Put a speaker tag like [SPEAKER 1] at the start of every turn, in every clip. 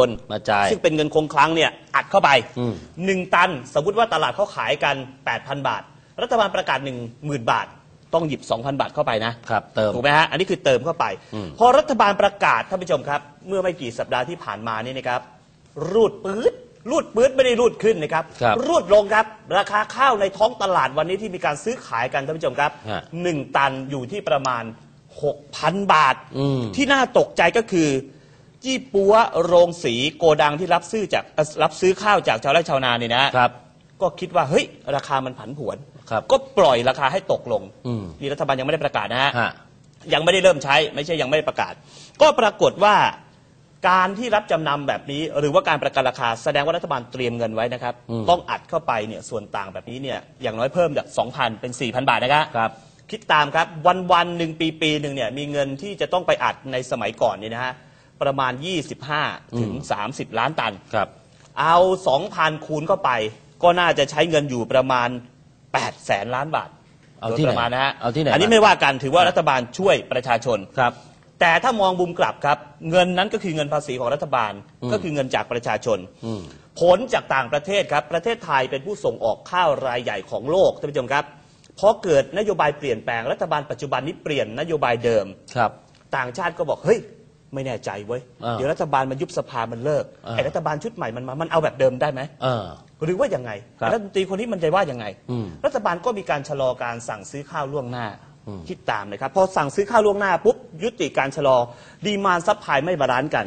[SPEAKER 1] คน
[SPEAKER 2] มาจ่าย
[SPEAKER 1] ซึ่งเป็นเงินคงคลังเนี่ยอัดเข้าไป
[SPEAKER 2] อืม
[SPEAKER 1] หนึ่งตัน สมมติว่าตลาดเขาขายกัน 8,000 บาท รัฐบาลประกาศ 1 0,000 บาท ต้องหยิบ 2,000 บาทเข้าไปนะครับ
[SPEAKER 2] เติม
[SPEAKER 1] ถูกไหมฮะอันนี้คือเติมเข้าไป
[SPEAKER 2] อืม
[SPEAKER 1] พอรัฐบาลประกาศท่านผู้ชมครับ เมื่อไม่กี่สัปดาห์ที่ผ่านมานี่นะครับ รูดปื๊ดรูดปื๊ดไม่ได้รูดขึ้นนะครับ
[SPEAKER 2] ครับ
[SPEAKER 1] รูดลงครับ ราคาข้าวในท้องตลาดวันนี้ที่มีการซื้อขายกันท่านผู้ชมครับ
[SPEAKER 2] ฮะ
[SPEAKER 1] หนึ่งตันอยู่ที่ประมาณ 6,000 บาท
[SPEAKER 2] อืม
[SPEAKER 1] ที่น่าตกใจก็คือ ยี่ปัวโรงสีโกดังที่รับซื้อจากเอ่อรับซื้อข้าวจากชาวไร่ชาวนาเนี่ยนะครับ ก็คิดว่าเฮ้ยราคามันผันผวน
[SPEAKER 2] ครับ
[SPEAKER 1] ก็ปล่อยราคาให้ตกลง
[SPEAKER 2] อืม
[SPEAKER 1] นี่รัฐบาลยังไม่ได้ประกาศนะฮะ
[SPEAKER 2] ฮะ
[SPEAKER 1] ยังไม่ได้เริ่มใช้ ไม่ใช่ยังไม่ได้ประกาศ ก็ปรากฏว่าการที่รับจำนำแบบนี้ หรือว่าการประกันราคาแสดงว่ารัฐบาลเตรียมเงินไว้นะครับ
[SPEAKER 2] อืม
[SPEAKER 1] ต้องอัดเข้าไปเนี่ยส่วนต่างแบบนี้เนี่ยอย่างน้อยเพิ่มจาก 2,000 เป็น 4,000 บาทนะครับ
[SPEAKER 2] ครับ
[SPEAKER 1] คิดตามครับวันวันๆหนึ่งปีปีหนึ่งเนี่ยมีเงินที่จะต้องไปอัดในสมัยก่อนเนี่ยนะฮะ ประมาณ 25 ถึง 30 ล้านตัน
[SPEAKER 2] ครับ
[SPEAKER 1] เอา 2,000 คูณเข้าไป ก็น่าจะใช้เงินอยู่ประมาณ 8 แสนล้านบาท
[SPEAKER 2] เอา
[SPEAKER 1] โดย
[SPEAKER 2] ที่ไหน
[SPEAKER 1] ประมาณนะฮะ
[SPEAKER 2] เอาที่ไหน
[SPEAKER 1] อันนี้
[SPEAKER 2] มา
[SPEAKER 1] ไม่ว่ากันถือว่ารัฐบาลช่วยประชาชน
[SPEAKER 2] ครับ
[SPEAKER 1] แต่ถ้ามองมุมกลับครับ เงินนั้นก็คือเงินภาษีของรัฐบาล
[SPEAKER 2] อืม
[SPEAKER 1] ก็คือเงินจากประชาชน
[SPEAKER 2] อืม
[SPEAKER 1] ผลจากต่างประเทศครับ ประเทศไทยเป็นผู้ส่งออกข้าวรายใหญ่ของโลกท่านผู้ชมครับพอเกิดนโยบายเปลี่ยนแปลงรัฐบาลปัจจุบันนี้เปลี่ยนนโยบายเดิม
[SPEAKER 2] ครับ
[SPEAKER 1] ต่างชาติก็บอกเฮ้ย ไม่แน่ใจเว้ย
[SPEAKER 2] อ่า
[SPEAKER 1] เดี๋ยวรัฐบาลมันยุบสภามันเลิก
[SPEAKER 2] อ่า
[SPEAKER 1] ไอ้รัฐบาลชุดใหม่มันมามันเอาแบบเดิมได้ไหม
[SPEAKER 2] เออ
[SPEAKER 1] หรือว่ายังไง
[SPEAKER 2] ครับ
[SPEAKER 1] รัฐมนตรีคนนี้มันจะว่ายังไง
[SPEAKER 2] อืม
[SPEAKER 1] รัฐบาลก็มีการชะลอการสั่งซื้อข้าวล่วงหน้า
[SPEAKER 2] อืม
[SPEAKER 1] คิดตามนะครับพอสั่งซื้อข้าวล่วงหน้าปุ๊บยุติการชะลอดีมานซัพพลายไม่บาลานซ์กัน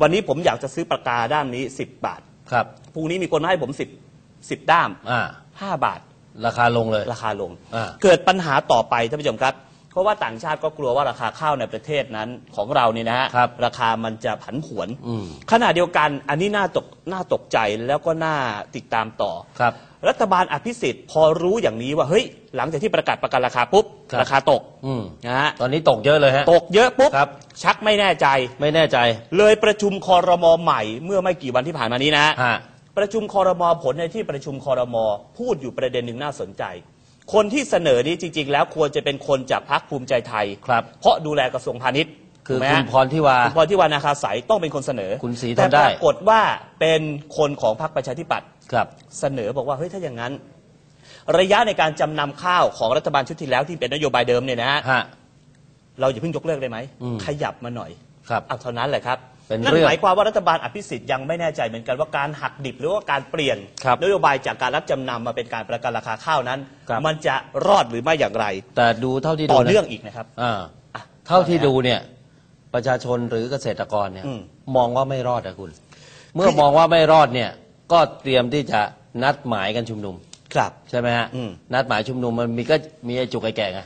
[SPEAKER 1] วันนี้ผมอยากจะซื้อปากกาด้ามนี้ 10 บาท
[SPEAKER 2] ครับ
[SPEAKER 1] พรุ่งนี้มีคนมาให้ผม 10 10 ด้าม
[SPEAKER 2] อ่า
[SPEAKER 1] 5 บาท
[SPEAKER 2] ราคาลงเลย
[SPEAKER 1] ราคาลง
[SPEAKER 2] อ่า
[SPEAKER 1] เกิดปัญหาต่อไปท่านผู้ชมครับ เพราะว่าต่างชาติก็กลัวว่าราคาข้าวในประเทศนั้นของเราเนี่ยนะฮะ
[SPEAKER 2] ครับ
[SPEAKER 1] ราคามันจะผันผวน
[SPEAKER 2] อืม
[SPEAKER 1] ขณะเดียวกันอันนี้น่าตกน่าตกใจแล้วก็น่าติดตามต่อ
[SPEAKER 2] ครับ
[SPEAKER 1] รัฐบาลอภิสิทธิ์พอรู้อย่างนี้ว่าเฮ้ยหลังจากที่ประกาศประกันราคาปุ๊บ
[SPEAKER 2] ครับ
[SPEAKER 1] ราคาตก
[SPEAKER 2] อืม
[SPEAKER 1] นะฮะ
[SPEAKER 2] ตอนนี้ตกเยอะเลยฮะ
[SPEAKER 1] ตกเยอะปุ๊บ
[SPEAKER 2] ครับ
[SPEAKER 1] ชักไม่แน่ใจ
[SPEAKER 2] ไม่แน่ใจ
[SPEAKER 1] เลยประชุมคอรมอใหม่เมื่อไม่กี่วันที่ผ่านมานี้นะ ฮะ
[SPEAKER 2] ฮะ
[SPEAKER 1] ประชุมคอรมอผลในที่ประชุมคอรมอพูดอยู่ประเด็นหนึ่งน่าสนใจ คนที่เสนอนี้จริง ๆ แล้วควรจะเป็นคนจากพรรคภูมิใจไทย
[SPEAKER 2] ครับ
[SPEAKER 1] เพราะดูแลกระทรวงพาณิชย์
[SPEAKER 2] คือ
[SPEAKER 1] ถูกไหม
[SPEAKER 2] คุ
[SPEAKER 1] ฮะ
[SPEAKER 2] ณพรทิวา
[SPEAKER 1] คุณพรที่วานาคาสายต้องเป็นคนเสนอ
[SPEAKER 2] คุณศรี
[SPEAKER 1] แต่
[SPEAKER 2] ทำได้
[SPEAKER 1] ปรากฏว่าเป็นคนของพรรคประชาธิปัตย์
[SPEAKER 2] ครับ
[SPEAKER 1] เสนอบอกว่าเฮ้ยถ้าอย่างนั้น ระยะในการจำนำข้าวของรัฐบาลชุดที่แล้วที่เป็นนโยบายเดิมเนี่ยนะฮะ
[SPEAKER 2] ฮะ
[SPEAKER 1] เราอย่าเพิ่งยกเลิกได้ไหม
[SPEAKER 2] อืม
[SPEAKER 1] ขยับมาหน่อย
[SPEAKER 2] ครับ
[SPEAKER 1] เอาเท่านั้นแหละครับ
[SPEAKER 2] เป็น
[SPEAKER 1] นั่น
[SPEAKER 2] เรื่อง
[SPEAKER 1] หมายความว่ารัฐบาลอภิสิทธิ์ยังไม่แน่ใจเหมือนกันว่าการหักดิบหรือว่าการเปลี่ยน
[SPEAKER 2] ครับ
[SPEAKER 1] นโยบายจากการรับจำนำมาเป็นการประกันราคาข้าวนั้น
[SPEAKER 2] ครับ
[SPEAKER 1] มันจะรอดหรือไม่อย่างไร
[SPEAKER 2] แต่ดูเท่าที่ดู
[SPEAKER 1] ต่อ
[SPEAKER 2] นะ
[SPEAKER 1] เนื่องอีกนะครับ
[SPEAKER 2] อ่า
[SPEAKER 1] อะ
[SPEAKER 2] เท่าที่ดูเนี่ย ประชาชนหรือเกษตรกรเนี่ย
[SPEAKER 1] อืม
[SPEAKER 2] มองว่าไม่รอดอะคุณ เมื่อมองว่าไม่รอดเนี่ย ก็เตรียมที่จะนัดหมายกันชุมนุม
[SPEAKER 1] ครับ
[SPEAKER 2] ใช่ไหมฮะ
[SPEAKER 1] อืม
[SPEAKER 2] นัดหมายชุมนุมมันมีก็มีไอ้จุกไอ้แก่ไง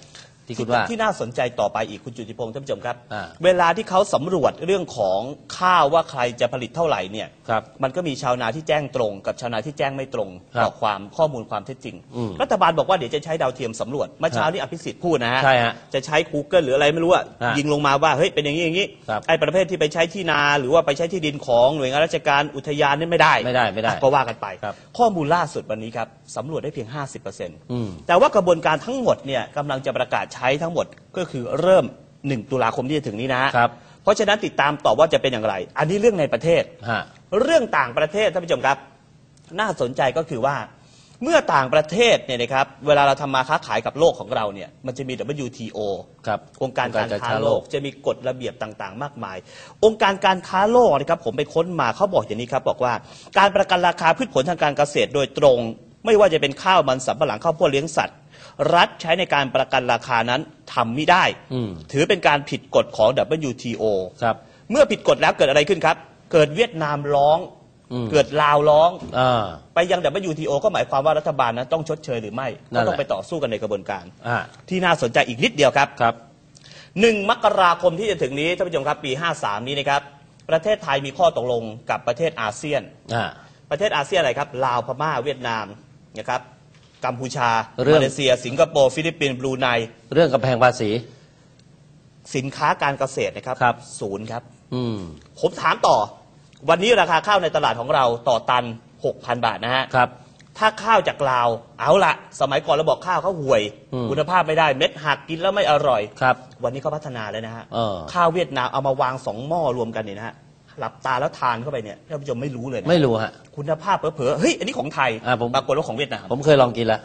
[SPEAKER 2] ที่คุณว่า
[SPEAKER 1] ที่น่าสนใจต่อไปอีกคุณจุติพงศ์ท่านผู้ชมครับ
[SPEAKER 2] อ่า
[SPEAKER 1] เวลาที่เขาสำรวจเรื่องของข้าวว่าใครจะผลิตเท่าไหร่เนี่ย
[SPEAKER 2] ครับ
[SPEAKER 1] มันก็มีชาวนาที่แจ้งตรง กับชาวนาที่แจ้งไม่ตรง
[SPEAKER 2] ครับ
[SPEAKER 1] ต่อความข้อมูลความเท็จจริง
[SPEAKER 2] อืม
[SPEAKER 1] รัฐบาลบอกว่าเดี๋ยวจะใช้ดาวเทียมสำรวจเมื่อเช้านี้อภิสิทธิ์พูดนะฮะ
[SPEAKER 2] ใช่ฮะ
[SPEAKER 1] จะใช้ Google หรืออะไรไม่รู้อะ
[SPEAKER 2] ฮะ
[SPEAKER 1] ยิงลงมาว่าเฮ้ยเป็นอย่างนี้อย่างนี้
[SPEAKER 2] ครับ
[SPEAKER 1] ไอ้ประเภทที่ไปใช้ที่นาหรือว่าไปใช้ที่ดินของหน่วยงานราชการอุทยานนี่ไม่ได้
[SPEAKER 2] ไม่ได้ไม่ได้
[SPEAKER 1] อะก็ว่ากันไป
[SPEAKER 2] ครับ
[SPEAKER 1] ข้อมูลล่าสุดวันนี้ครับสำรวจได้เพียง 50%
[SPEAKER 2] อืม
[SPEAKER 1] แต่ว่ากระบวนการทั้งหมดเนี่ยกำลังจะประกาศใช้ทั้งหมดก็คือเริ่ม 1 ตุลาคมที่จะถึงนี้นะฮะ
[SPEAKER 2] ครับ
[SPEAKER 1] เพราะฉะนั้นติดตามต่อว่าจะเป็นอย่างไร อันนี้เรื่องในประเทศ
[SPEAKER 2] ฮะ
[SPEAKER 1] เรื่องต่างประเทศท่านผู้ชมครับ น่าสนใจก็คือว่า เมื่อต่างประเทศเนี่ยนะครับเวลาเราทำมาค้าขายกับโลกของเราเนี่ยมันจะมี WTO
[SPEAKER 2] ครับ
[SPEAKER 1] องค์การการค้าโลก
[SPEAKER 2] โลก
[SPEAKER 1] จะมีกฎระเบียบต่างๆ มากมาย องค์การการค้าโลกนะครับผมไปค้นมาเขาบอกอย่างนี้ครับ บอกว่าการประกันราคาพืชผลทางการเกษตรโดยตรง ไม่ว่าจะเป็นข้าวมันสำปะหลังข้าวโพดเลี้ยงสัตว์ รัฐใช้ในการประกันราคานั้นทำไม่ได้
[SPEAKER 2] อืม
[SPEAKER 1] ถือเป็นการผิดกฎของ WTO
[SPEAKER 2] ครับ
[SPEAKER 1] เมื่อผิดกฎแล้วเกิดอะไรขึ้นครับ เกิดเวียดนามร้อง
[SPEAKER 2] อืม
[SPEAKER 1] เกิดลาวร้อง
[SPEAKER 2] อ่า
[SPEAKER 1] ไปยัง WTO ก็หมายความว่ารัฐบาลนั้นต้องชดเชยหรือไม่
[SPEAKER 2] นั่
[SPEAKER 1] ก็
[SPEAKER 2] นแหละ
[SPEAKER 1] ต้องไปต่อสู้กันในกระบวนการ
[SPEAKER 2] อ่า
[SPEAKER 1] ที่น่าสนใจอีกนิดเดียวครับ
[SPEAKER 2] ครับ
[SPEAKER 1] หนึ่งมกราคมที่จะถึงนี้ท่านผู้ชมครับปี 53 นี้นะครับ ประเทศไทยมีข้อตกลงกับประเทศอาเซียน
[SPEAKER 2] อ่า
[SPEAKER 1] ประเทศอาเซียนอะไรครับ ลาวพม่าเวียดนามนะครับ กัมพูชา
[SPEAKER 2] เรื่อง
[SPEAKER 1] มาเลเซีย สิงคโปร์ ฟิลิปปินส์บรูไน
[SPEAKER 2] เรื่องกำแพงภาษี
[SPEAKER 1] สินค้าการเกษตรนะครับ
[SPEAKER 2] ครับ
[SPEAKER 1] ศูนย์ครับ
[SPEAKER 2] อืม
[SPEAKER 1] ผมถามต่อ วันนี้ราคาข้าวในตลาดของเราต่อตัน 6,000 บาทนะฮะ
[SPEAKER 2] ครับ
[SPEAKER 1] ถ้าข้าวจากลาว เอาละสมัยก่อนเราบอกข้าวเขาห่วย
[SPEAKER 2] อืม
[SPEAKER 1] คุณภาพไม่ได้เม็ดหักกินแล้วไม่อร่อย
[SPEAKER 2] ครับ
[SPEAKER 1] วันนี้เขาพัฒนาเลยนะฮะ
[SPEAKER 2] เออ
[SPEAKER 1] ข้าวเวียดนามเอามาวางสองหม้อรวมกันเนี่ยนะฮะ หลับตาแล้วทานเข้าไปเนี่ยท่านผู้ชมไม่รู้เลยนะ
[SPEAKER 2] ไม่รู้ฮะ
[SPEAKER 1] คุณภาพเผลอๆเฮ้ยอันนี้ของไทย
[SPEAKER 2] อ่าผม
[SPEAKER 1] ปรากฏว่าของเวียดนาม
[SPEAKER 2] ผมเคยลองกินแล้ว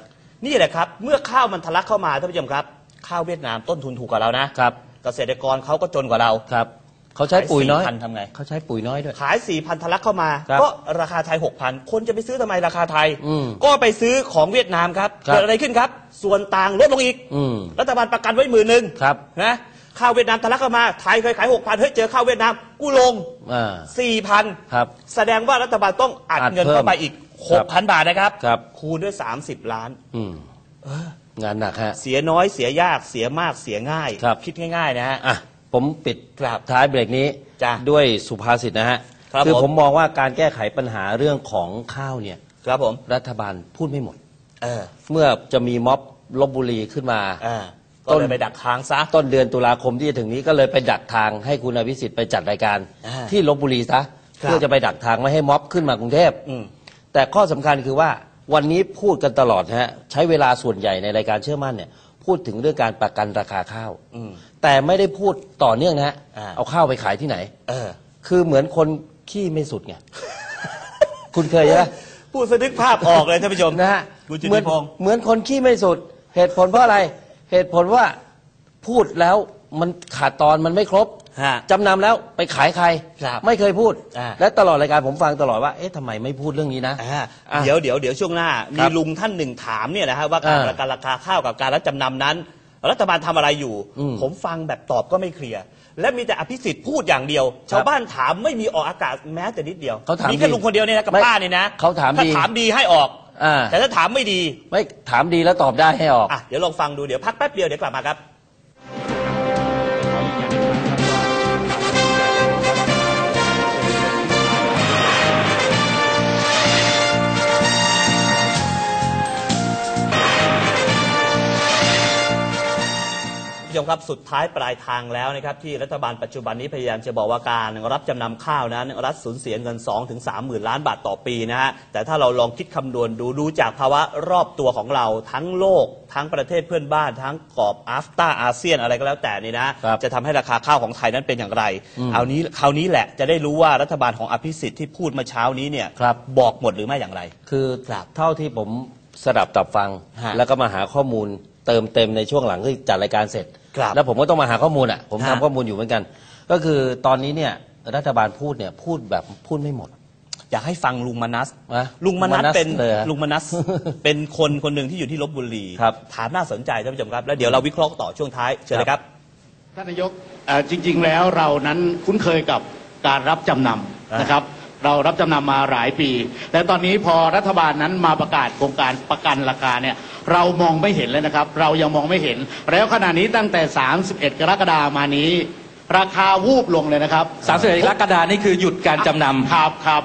[SPEAKER 1] นี่แหละครับ เมื่อข้าวมันทะลักเข้ามาท่านผู้ชมครับข้าวเวียดนามต้นทุนถูกกว่าเรานะครับ เกษตรกรเขาก็จนกว่าเรา
[SPEAKER 2] ครับเขาใช้ปุ๋ยน้อย
[SPEAKER 1] ขาย4,000ทำไง
[SPEAKER 2] เขาใช้ปุ๋ยน้อยด้วย
[SPEAKER 1] ขาย4ี่พันทะลักเข้ามา
[SPEAKER 2] ครับ
[SPEAKER 1] ก็ราคาไทย 6,000 คนจะไปซื้อทำไมราคาไทย
[SPEAKER 2] อืม
[SPEAKER 1] ก็ไปซื้อของเวียดนามครับ
[SPEAKER 2] ครับ
[SPEAKER 1] เกิดอะไรขึ้นครับ ส่วนต่างลดลงอีก
[SPEAKER 2] อืม
[SPEAKER 1] รัฐบาลประกันไว้หมื่นหนึ่ง
[SPEAKER 2] ครับ
[SPEAKER 1] นะ ข้าวเวียดนามทะลักเข้ามาไทยเคยขาย6,000เฮ้ยเจอข้าวเวียดนามกูลง
[SPEAKER 2] อ่า
[SPEAKER 1] 4,000
[SPEAKER 2] ครับ
[SPEAKER 1] แสดงว่ารัฐบาลต้องอัด
[SPEAKER 2] อัด
[SPEAKER 1] เงิน
[SPEAKER 2] เพิ่ม
[SPEAKER 1] เข้าไปอีก
[SPEAKER 2] ครับ
[SPEAKER 1] 6,000บาทนะครับ
[SPEAKER 2] ครับ
[SPEAKER 1] คูณด้วย 30 ล้าน
[SPEAKER 2] อืมงานหนักฮะ
[SPEAKER 1] เสียน้อยเสียยากเสียมากเสียง่าย
[SPEAKER 2] ครับ
[SPEAKER 1] คิดง่าย ๆ นะฮะ
[SPEAKER 2] อะผมปิด
[SPEAKER 1] ครับ
[SPEAKER 2] ท้ายเบรกนี้
[SPEAKER 1] จ้ะ
[SPEAKER 2] ด้วยสุภาษิตนะฮะ
[SPEAKER 1] ครับ
[SPEAKER 2] คือ
[SPEAKER 1] ผม
[SPEAKER 2] ผมมองว่าการแก้ไขปัญหาเรื่องของข้าวเนี่ย
[SPEAKER 1] ครับผม
[SPEAKER 2] รัฐบาลพูดไม่หมด
[SPEAKER 1] เออ
[SPEAKER 2] เมื่อจะมีม็อบลบบุรีขึ้นมา
[SPEAKER 1] เออ ก็
[SPEAKER 2] ต้น
[SPEAKER 1] เลยไปดักทางซะ
[SPEAKER 2] ต้นเดือนตุลาคมที่จะถึงนี้ก็เลยไปดักทางให้คุณอภิสิทธิ์ไปจัดรายการ
[SPEAKER 1] อ่า
[SPEAKER 2] ที่ลบบุรีซะ
[SPEAKER 1] ครับ
[SPEAKER 2] เพื่อจะไปดักทางไม่ให้ม็อบขึ้นมากรุงเทพ
[SPEAKER 1] อืม
[SPEAKER 2] แต่ข้อสำคัญคือว่าวันนี้พูดกันตลอดนะฮะใช้เวลาส่วนใหญ่ในรายการเชื่อมั่นเนี่ยพูดถึงเรื่องการประกันราคาข้าว
[SPEAKER 1] อืม
[SPEAKER 2] แต่ไม่ได้พูดต่อเนื่องนะฮะ
[SPEAKER 1] อ่า
[SPEAKER 2] เอาข้าวไปขายที่ไหน
[SPEAKER 1] เออ
[SPEAKER 2] คือเหมือนคนขี้ไม่สุดไง คุณเคยใช่ไหม
[SPEAKER 1] พูดสะดึกภาพออกเลยท่านผู้ชม
[SPEAKER 2] นะฮะ
[SPEAKER 1] คุณจิต
[SPEAKER 2] เหมื
[SPEAKER 1] ติ
[SPEAKER 2] น
[SPEAKER 1] พงศ์
[SPEAKER 2] เหมือนคนขี้ไม่สุด เหตุผลเพราะอะไร เหตุผลว่าพูดแล้วมันขาดตอนมันไม่ครบ
[SPEAKER 1] ฮะ
[SPEAKER 2] จำนำแล้วไปขายใคร
[SPEAKER 1] ครับ
[SPEAKER 2] ไม่เคยพูด
[SPEAKER 1] อ่า
[SPEAKER 2] และตลอดรายการผมฟังตลอดว่า เอ๊ะทำไมไม่พูดเรื่องนี้นะ
[SPEAKER 1] อ่า
[SPEAKER 2] อะ
[SPEAKER 1] เดี๋ยวเดี๋ยวเดี๋ยวช่วงหน้า
[SPEAKER 2] ค
[SPEAKER 1] มี
[SPEAKER 2] รับ
[SPEAKER 1] ลุงท่านหนึ่งถามเนี่ยนะฮะว่าการ
[SPEAKER 2] อ่า
[SPEAKER 1] ประกันราคาข้าวกับการรับจำนำนั้น รัฐบาลทำอะไรอยู่
[SPEAKER 2] อืม
[SPEAKER 1] ผมฟังแบบตอบก็ไม่เคลียร์ และมีแต่อภิสิทธิ์พูดอย่างเดียว ชาวบ้านถามไม่มีออกอากาศแม้แต่นิดเดียว
[SPEAKER 2] เขาถาม
[SPEAKER 1] มีแค่
[SPEAKER 2] ดี
[SPEAKER 1] ลุงคนเดียวเนี่ยนะกับ
[SPEAKER 2] ไม่
[SPEAKER 1] ป้าเนี่ยนะ
[SPEAKER 2] เขาถาม
[SPEAKER 1] ถ้า
[SPEAKER 2] ดี
[SPEAKER 1] ถามดีให้ออก
[SPEAKER 2] อ่า
[SPEAKER 1] แต่ถ้าถามไม่ดี
[SPEAKER 2] ไม่ถามดีแล้วตอบได้ให้ออก
[SPEAKER 1] อะเดี๋ยวลองฟังดูเดี๋ยวพักแป๊บเดียวเดี๋ยวกลับมาครับ ผู้ชมครับสุดท้ายปลายทางแล้วนะครับที่รัฐบาลปัจจุบันนี้พยายามจะบอกว่าการรับจำนำข้าวนั้น รัฐสูญเสียเงิน2-3ถึง3หมื่นล้านบาทต่อปีนะฮะแต่ถ้าเราลองคิดคำนวณดูดูจากภาวะรอบตัวของเราทั้งโลก ทั้งประเทศเพื่อนบ้าน ทั้งกรอบอาฟตาอาเซียนอะไรก็แล้วแต่นี่นะ ครับจะทำให้ราคาข้าวของไทยนั้นเป็นอย่างไร
[SPEAKER 2] อืม
[SPEAKER 1] เอานี้คราวนี้แหละจะได้รู้ว่ารัฐบาลของอภิสิทธิ์ที่พูดเมื่อเช้านี้เนี่ย
[SPEAKER 2] ครับ
[SPEAKER 1] บอกหมดหรือไม่อย่างไร
[SPEAKER 2] คือ
[SPEAKER 1] ครับ
[SPEAKER 2] เท่าที่ผมสดับตับฟัง
[SPEAKER 1] ฮะ
[SPEAKER 2] แล้วก็มาหาข้อมูล เติมเต็มในช่วงหลังที่จัดรายการเสร็จ
[SPEAKER 1] ครับ
[SPEAKER 2] แล้วผมก็ต้องมาหาข้อมูลอะ ผม
[SPEAKER 1] ฮะ
[SPEAKER 2] ทำข้อมูลอยู่เหมือนกัน ก็คือตอนนี้เนี่ยรัฐบาลพูดเนี่ยพูดแบบพูดไม่หมด
[SPEAKER 1] อยากให้ฟังลุงมนัส
[SPEAKER 2] นะ
[SPEAKER 1] ลุงมนัส
[SPEAKER 2] มนัส
[SPEAKER 1] เป็น
[SPEAKER 2] เลยฮะ
[SPEAKER 1] ลุงมนัส เป็นคนคนหนึ่งที่อยู่ที่ลบบุรี
[SPEAKER 2] ครับ
[SPEAKER 1] ถามน่าสนใจท่านผู้ชมครับ แล้วเดี๋ยวเราวิเคราะห์ต่อช่วงท้ายเชิญเลยครับ
[SPEAKER 3] ท่านนายกเอ่อจริง ๆ แล้วเรานั้นคุ้นเคยกับการรับจำน
[SPEAKER 1] อ่าำ
[SPEAKER 3] นะครับ เรารับจำนำมาหลายปี และตอนนี้พอรัฐบาลนั้นมาประกาศโครงการประกันราคาเนี่ย เรามองไม่เห็นเลยนะครับ เรายังมองไม่เห็น แล้วขณะนี้ตั้งแต่ 31 กรกฎาคมมานี้ ราคาวูบลงเลยนะครับ
[SPEAKER 4] สามสิบเอ็ดกรกฎานี่คือหยุดการจำนำ
[SPEAKER 3] ครับครับ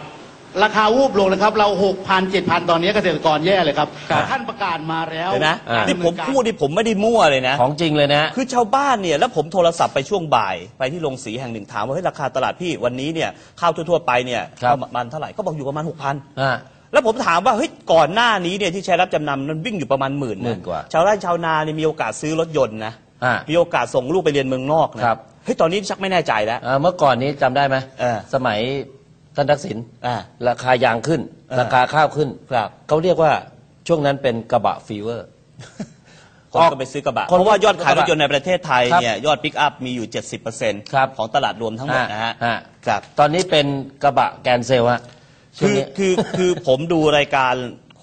[SPEAKER 3] ราคาวูบลงนะครับ เรา6,000 7,000ตอนนี้เกษตรกรแย่เลยครับ
[SPEAKER 2] ครับ
[SPEAKER 3] ท่านประกาศมาแล้ว
[SPEAKER 1] เห็นไหม
[SPEAKER 2] อ่า
[SPEAKER 1] ที่ผมพูดที่ผมไม่ได้มั่วเลยนะ
[SPEAKER 2] ของจริงเลยนะฮะ
[SPEAKER 1] คือชาวบ้านเนี่ยแล้วผมโทรศัพท์ไปช่วงบ่าย ไปที่โรงสีแห่งหนึ่งถามว่าเฮ้ยราคาตลาดพี่วันนี้เนี่ยข้าวทั่วๆไปเนี่ย
[SPEAKER 2] ครับ
[SPEAKER 1] ประมาณเท่าไหร่ก็บอกอยู่ประมาณ6,000
[SPEAKER 2] อ่า
[SPEAKER 1] แล้วผมถามว่าเฮ้ยก่อนหน้านี้เนี่ยที่ใช้รับจำนำมันวิ่งอยู่ประมาณหมื่น
[SPEAKER 2] หมื่นกว่า
[SPEAKER 1] ชาวไร่ชาวนาเนี่ยมีโอกาสซื้อรถยนต์นะ
[SPEAKER 2] อ่า
[SPEAKER 1] มีโอกาสส่งลูกไปเรียนเมืองนอกนะครับ เฮ้ยตอนนี้ชักไม่แน่ใจแล้ว
[SPEAKER 2] อ่าเมื่อก่อนนี้จำได้ไหม
[SPEAKER 1] เออ
[SPEAKER 2] สมัยท่านทักษิณ
[SPEAKER 1] อ่า
[SPEAKER 2] ราคายางขึ้น
[SPEAKER 1] เออ
[SPEAKER 2] ราคาข้าวขึ้น
[SPEAKER 1] ครับ
[SPEAKER 2] เขาเรียกว่าช่วงนั้นเป็นกระบะฟีเวอร์
[SPEAKER 1] คนก็ไปซื้อกระบะ
[SPEAKER 2] คน
[SPEAKER 1] เพราะว่ายอดขายรถยนต์ในประเทศไทย
[SPEAKER 2] ครับ
[SPEAKER 1] เนี่ยยอดปิกอัพมีอยู่ 70%
[SPEAKER 2] ครับ
[SPEAKER 1] ของตลาดรวมทั้งหมดนะฮะ
[SPEAKER 2] อ่า
[SPEAKER 1] ครับ
[SPEAKER 2] ตอนนี้เป็นกระบะแกนเซลฮะช่ว
[SPEAKER 1] คื
[SPEAKER 2] ง
[SPEAKER 1] อ
[SPEAKER 2] นี้
[SPEAKER 1] คือคือผมดูรายการ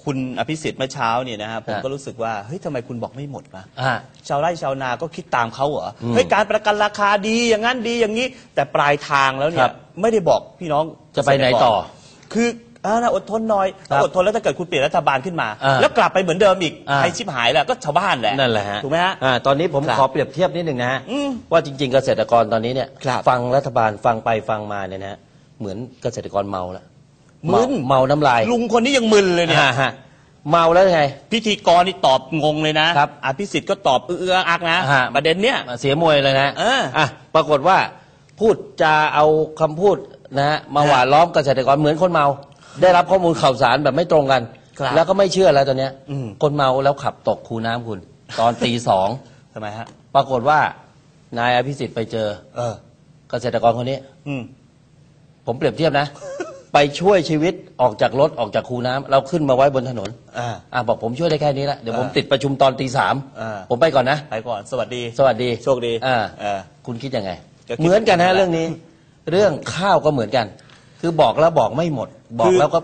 [SPEAKER 1] คุณอภิสิทธิ์เมื่อเช้าเนี่ยนะฮะผม
[SPEAKER 2] ฮะ
[SPEAKER 1] ก็รู้สึกว่าเฮ้ยทำไมคุณบอกไม่หมดวะ
[SPEAKER 2] อ่า
[SPEAKER 1] ชาวไร่ชาวนาก็คิดตามเขาเหรอ
[SPEAKER 2] อืม
[SPEAKER 1] เฮ้ยการประกันราคาดีอย่างนั้นดีอย่างนี้ แต่ปลายทางแล้วเนี่
[SPEAKER 2] ครั
[SPEAKER 1] ย
[SPEAKER 2] บ
[SPEAKER 1] ไม่ได้บอกพี่น้อง
[SPEAKER 2] จะไปไหนต่อ
[SPEAKER 1] คืออ่านะอดทนหน่อย
[SPEAKER 2] ครับ
[SPEAKER 1] อดทนแล้วถ้าเกิดคุณเปลี่ยนรัฐบาลขึ้นมา
[SPEAKER 2] อ่า
[SPEAKER 1] แล้วกลับไปเหมือนเดิมอีก
[SPEAKER 2] อ่า
[SPEAKER 1] ใครชิบหายแล้วก็ชาวบ้านแหละ
[SPEAKER 2] นั่นแหละฮะ
[SPEAKER 1] ถูกไหมฮะ
[SPEAKER 2] อ่าตอนนี้ผม
[SPEAKER 1] ครับ
[SPEAKER 2] ขอเปรียบเทียบนิดหนึ่งนะฮะ
[SPEAKER 1] อืม
[SPEAKER 2] ว่าจริง ๆ เกษตรกรตอนนี้เนี่ย
[SPEAKER 1] ครับ
[SPEAKER 2] ฟังรัฐบาลฟังไปฟังมาเนี่ยนะฮะเหมือนเกษตรกรเมาแล้ว
[SPEAKER 1] มึน
[SPEAKER 2] เมาน้ำลาย
[SPEAKER 1] ลุงคนนี้ยังมึนเลยเนี่ย
[SPEAKER 2] อ่าฮะเมาแล้วไง
[SPEAKER 1] พิธีกรนี่ตอบงงเลยนะครับ อภิสิทธิ์ก็ตอบเอื้ออักนะ
[SPEAKER 2] ฮะ
[SPEAKER 1] ประเด็นเนี้ย
[SPEAKER 2] เสียมวยเลยนะ
[SPEAKER 1] เอออ่
[SPEAKER 2] อะปรากฏว่าพูดจะเอาคำพูดนะฮะมา
[SPEAKER 1] ฮะ
[SPEAKER 2] หวานล้อมเกษตรกรเหมือนคนเมา ได้รับข้อมูลข่าวสารแบบไม่ตรงกัน
[SPEAKER 1] ครับ
[SPEAKER 2] แล้วก็ไม่เชื่อแล้วตอนเนี้ย
[SPEAKER 1] อืม
[SPEAKER 2] คนเมาแล้วขับตกคูน้ำคุณ ตอนตีสอง
[SPEAKER 1] ทำไมฮะ
[SPEAKER 2] ปรากฏว่านายอภิสิทธิ์ไปเจอ
[SPEAKER 1] เออ
[SPEAKER 2] เกษตรกรคนนี้
[SPEAKER 1] อืม
[SPEAKER 2] ผมเปรียบเทียบนะ ไปช่วยชีวิตออกจากรถออกจากคูน้ำเราขึ้นมาไว้บนถนน
[SPEAKER 1] อ่า
[SPEAKER 2] อะบอกผมช่วยได้แค่นี้ละเดี๋ยวผม
[SPEAKER 1] อ่า
[SPEAKER 2] ติดประชุมตอนตีสาม
[SPEAKER 1] อ่า
[SPEAKER 2] ผมไปก่อนนะ
[SPEAKER 1] ไปก่อน สวัสดี
[SPEAKER 2] สวัสดี
[SPEAKER 1] โชคดี
[SPEAKER 2] อ่า
[SPEAKER 1] เออ
[SPEAKER 2] คุณคิดยังไง
[SPEAKER 1] ก็คิด
[SPEAKER 2] เหมือนกัน
[SPEAKER 1] เหมือนกั
[SPEAKER 2] ฮะ
[SPEAKER 1] น
[SPEAKER 2] เรื่องนี้ เรื่องข้าวก็เหมือนกัน คือบอกแล้วบอกไม่หมด บอก
[SPEAKER 1] คือ
[SPEAKER 2] แล้วก็